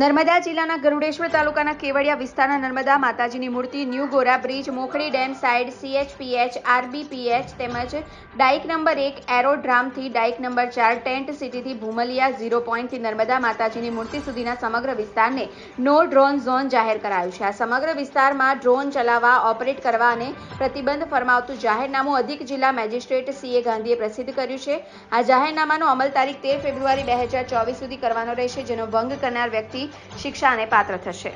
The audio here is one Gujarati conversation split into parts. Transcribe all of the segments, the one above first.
નર્મદા જિલ્લાના ગરુડેશ્વર તાલુકાના કેવડિયા વિસ્તારના નર્મદા માતાજીની મૂર્તિ, new Gora bridge Mokhdi dam side CHPH RBPH તેમજ ડાઇક નંબર એક એરોડ્રામથી ડાઇક નંબર ચાર ટેન્ટ સિટીથી ભૂમલિયા ઝીરો પોઈન્ટથી નર્મદા માતાજીની મૂર્તિ સુધીના સમગ્ર વિસ્તારને નો ડ્રોન ઝોન જાહેર કરાયું છે. આ સમગ્ર વિસ્તારમાં ડ્રોન ચલાવવા, ઓપરેટ કરવા અને પ્રતિબંધ ફરમાવતું જાહેરનામું અધિક જિલ્લા મેજિસ્ટ્રેટ સીએ ગાંધીએ પ્રસિદ્ધ કર્યું છે. આ જાહેરનામાનો અમલ તારીખ તેર ફેબ્રુઆરી બે હજાર ચોવીસ સુધી કરવાનો રહેશે, જેનો ભંગ કરનાર વ્યક્તિ શિક્ષાને પાત્ર થશે.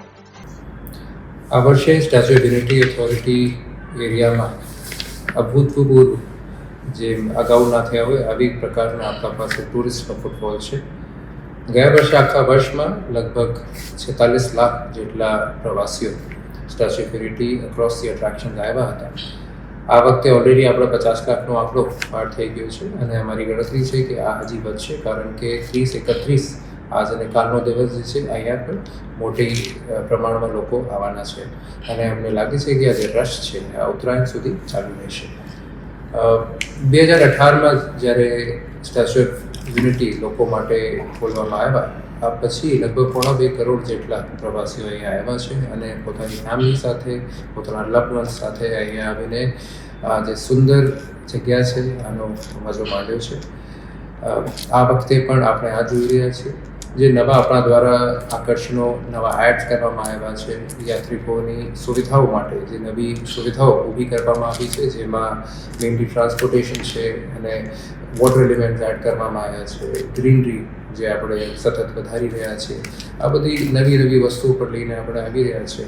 આ વર્ષે સ્ટેચ્યુ ઓફ યુનિટી ઓથોરિટી એરિયામાં અભૂતપૂર્વ જે અગાઉ ના થયા હોય, આવી પ્રકારના આપણા પાસે ટુરિસ્ટનો ફૂટફોલ છે. ગયા વર્ષે આખા વર્ષમાં લગભગ છેતાલીસ લાખ જેટલા પ્રવાસીઓ statue of unity across the attraction આવ્યા હતા. આ વખતે ઓલરેડી આપણે પચાસ લાખનો આંકડો પાર થઈ ગયો છે અને અમારી ગણતરી છે કે આ હજી વધશે, કારણ કે ત્રીસ એકત્રીસ આજ અને કાલનો દિવસ જે છે અહીંયા પણ મોટી પ્રમાણમાં લોકો આવવાના છે. અને અમને લાગે છે કે આ જે રશ છે આ ઉત્તરાયણ સુધી ચાલુ રહેશે. બે હજાર અઢારમાં જ્યારે સ્ટેચ્યુ ઓફ યુનિટી લોકો માટે ખોલવામાં આવ્યા, આ પછી લગભગ પોણા બે કરોડ જેટલા પ્રવાસીઓ અહીંયા આવ્યા છે અને પોતાની ફેમિલી સાથે, પોતાના લગ્ન સાથે અહીંયા આવીને આ જે સુંદર જગ્યા છે, આનો મજો માંડ્યો છે. આ વખતે પણ આપણે આ જોઈ રહ્યા છીએ. જે નવા આપણા દ્વારા આકર્ષણો, નવા એડ્સ કરવામાં આવ્યા છે, યાત્રિકોની સુવિધાઓ માટે, જે નવી સુવિધાઓ ઊભી કરવામાં આવી છે, જેમાં મેઇનલી ટ્રાન્સપોર્ટેશન છે અને વોટર એલિમેન્ટ એડ કરવામાં આવ્યા છે ગ્રીનરી જે આપણે સતત વધારી રહ્યા છીએ, આ બધી નવી નવી વસ્તુઓ પર લઈને આપણે આવી રહ્યા છે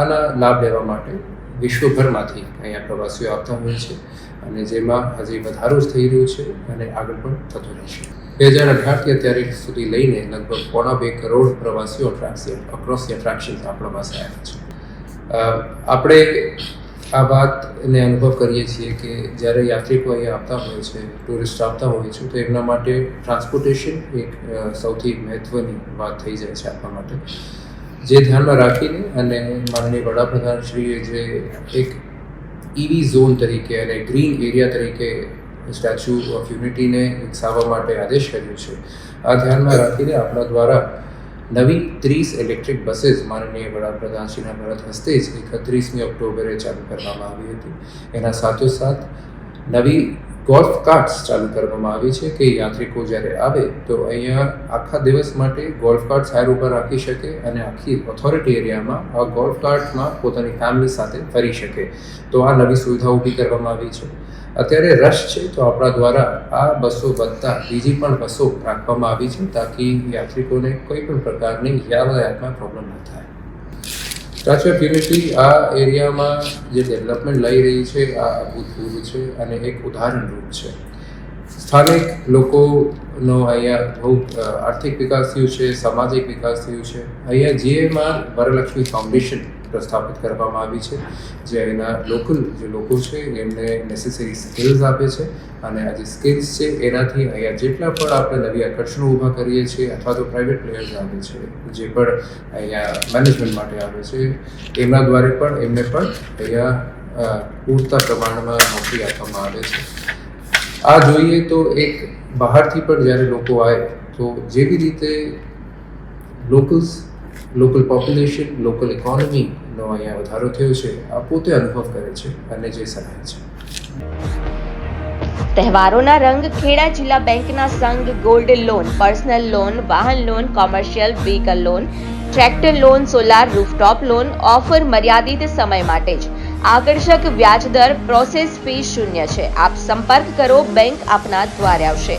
આના લાભ લેવા માટે વિશ્વભરમાંથી અહીંયા પ્રવાસીઓ આવતા હોય છે અને જેમાં હજી વધારો જ થઈ રહ્યો છે અને આગળ પણ થતો રહેશે. બે હજાર અઢારથી અત્યારે સુધી લઈને લગભગ પોણા બે કરોડ પ્રવાસીઓ અટ્રાક્શન અક્રોસ ધી આપણા પાસે આવ્યા છે. આપણે આ વાતને અનુભવ કરીએ છીએ કે જ્યારે યાત્રિકો અહીંયા આવતા હોય છે ટુરિસ્ટ આવતા હોય છે, તો એમના માટે ટ્રાન્સપોર્ટેશન એક સૌથી મહત્ત્વની વાત થઈ જાય છે આપણા માટે. જે ધ્યાનમાં રાખીને અને માનનીય વડાપ્રધાનશ્રીએ જે એક ઇવી ઝોન તરીકે અને ગ્રીન એરિયા તરીકે સ્ટેચ્યુ ઓફ યુનિટીને વિકસાવવા માટે આદેશ કર્યો છે. આ ધ્યાનમાં રાખીને આપણા દ્વારા નવી ત્રીસ ઇલેક્ટ્રિક બસીસ માનનીય વડાપ્રધાનશ્રીના ભારત હસ્તે જ એકત્રીસમી ઓક્ટોબરે ચાલુ કરવામાં આવી હતી. એના સાથોસાથ નવી ગોલ્ફ કાર્ટ્સ ચાલુ કરવામાં આવી છે કે યાત્રિકો જ્યારે આવે તો અહીંયા આખા દિવસ માટે ગોલ્ફ કાર્ટ હાયર ઉપર રાખી શકે અને આખી ઓથોરિટી એરિયામાં આ ગોલ્ફ કાર્ટમાં પોતાની ફેમિલી સાથે ફરી શકે. તો આ નવી સુવિધા ઊભી કરવામાં આવી છે. અત્યારે રશ છે તો આપણા દ્વારા આ બસો વધતા બીજી પણ બસો રાખવામાં આવી છે, તાકી યાત્રિકોને કોઈ પણ પ્રકારની યાતાયાતમાં પ્રોબ્લેમ ન થાય. ઓફ યુનિટી આ એરિયામાં જે ડેવલપમેન્ટ લઈ રહી છે, આ અભૂતપૂર્વ છે અને એક ઉદાહરણરૂપ છે. સ્થાનિક લોકોનો અહીંયા બહુ આર્થિક વિકાસ થયું છે, સામાજિક વિકાસ થયું છે. અહીંયા જીએમાં વરલક્ષ્મી ફાઉન્ડેશન પ્રસ્થાપિત કરવામાં આવી છે, જે અહીંના લોકલ જે લોકો છે એમને નેસેસરી સ્કિલ્સ આપે છે અને આ જે સ્કિલ્સ છે એનાથી અહીંયા જેટલા પણ આપણે નવી આકર્ષણો ઊભા કરીએ છીએ અથવા તો પ્રાઇવેટ પ્લેયર્સ આવે છે, જે પણ અહીંયા મેનેજમેન્ટ માટે આવે છે એમના દ્વારે પણ એમને પણ અહીંયા પૂરતા પ્રમાણમાં નોકરી આપવામાં આવે છે. આ જોઈએ તો એક બહારથી પણ જ્યારે લોકો આવે તો જેવી રીતે લોકલ્સ લોકલ પોપ્યુલેશન લોકલ ઇકોનોમીનો અહીંયા વધારો થયો છે. આ પોતે અનુભવ કરે છે અને જે સહાય છે. તહેવારોના રંગ ખેડા જિલ્લા બેંકના સંઘ ગોલ્ડ લોન, પર્સનલ લોન, વાહન loan, commercial vehicle loan, tractor loan, solar rooftop loan, offer મર્યાદિત સમય માટે જ. આકર્ષક વ્યાજ દર પ્રોસેસ ફી શૂન્ય છે. આપ સંપર્ક કરો, બેંક આપના દ્વારે આવશે.